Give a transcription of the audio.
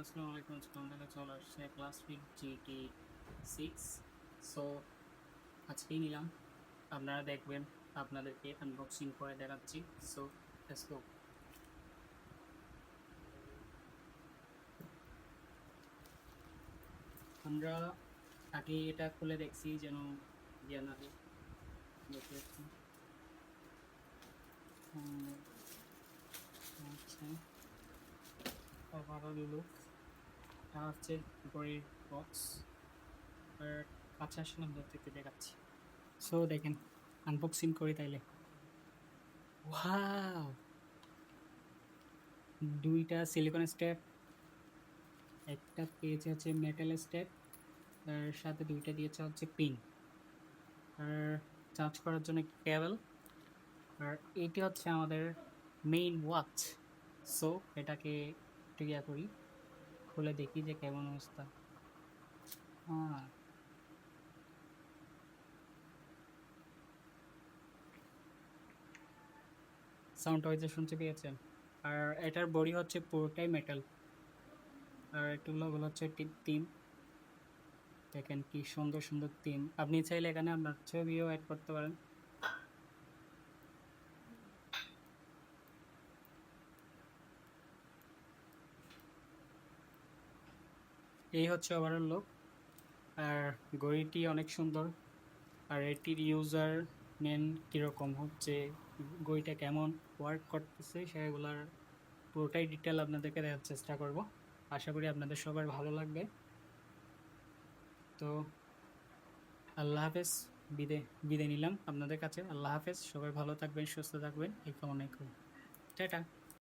আসসালামু আজকে আমাদের চলে আসছে class fit GT six so আজকেই নিলাম। আপনারা দেখবেন, আপনাদেরকে আনবক্সিং করে দেখাচ্ছি। সো লেটস আমরা আগে এটা খুলে দেখছি, যেন ইয়ে না। দেখতে পাচ্ছি। আচ্ছা। লুক। এটা হচ্ছে ঘড়ির বক্স আর কাছে আসলে দূর থেকে দেখাচ্ছি। সো দেখেন আনবক্সিং করি তাইলে। ওয়াও দুইটা সিলিকন স্টেপ একটা পেয়েছে হচ্ছে মেটাল স্টেপ তার সাথে দুইটা দিয়েছে হচ্ছে পিন আর চার্জ করার জন্য কেবল আর এইটি হচ্ছে আমাদের মেইন ওয়াচ সো এটাকে একটু ইয়া করি। খুলে দেখি যে কেমন অবস্থা। হ্যাঁ। সাউন্ডটা হয়তো শুনতে পেয়েছেন? আর এটার বডি হচ্ছে পুরোটাই মেটাল আর এগুলো হচ্ছে তিন দেখেন কি সুন্দর সুন্দর তিন আপনি চাইলে এখানে আপনার ছবিও অ্যাড করতে পারেন। এই হচ্ছে ওভারঅল লুক আর ঘড়িটি অনেক সুন্দর। আর এটির ইউজার নেন কীরকম হচ্ছে, ঘড়িটা কেমন ওয়ার্ক করতেছে, সেগুলোর পুরোটাই ডিটেল আপনাদেরকে দেওয়ার চেষ্টা করব। আশা করি আপনাদের সবার ভালো লাগবে। তো আল্লাহ হাফেজ, বিদে বিদে নিলাম আপনাদের কাছে। আল্লাহ হাফেজ, সবাই ভালো থাকবেন, সুস্থ থাকবেন। এই কামনাই করি। টাটা।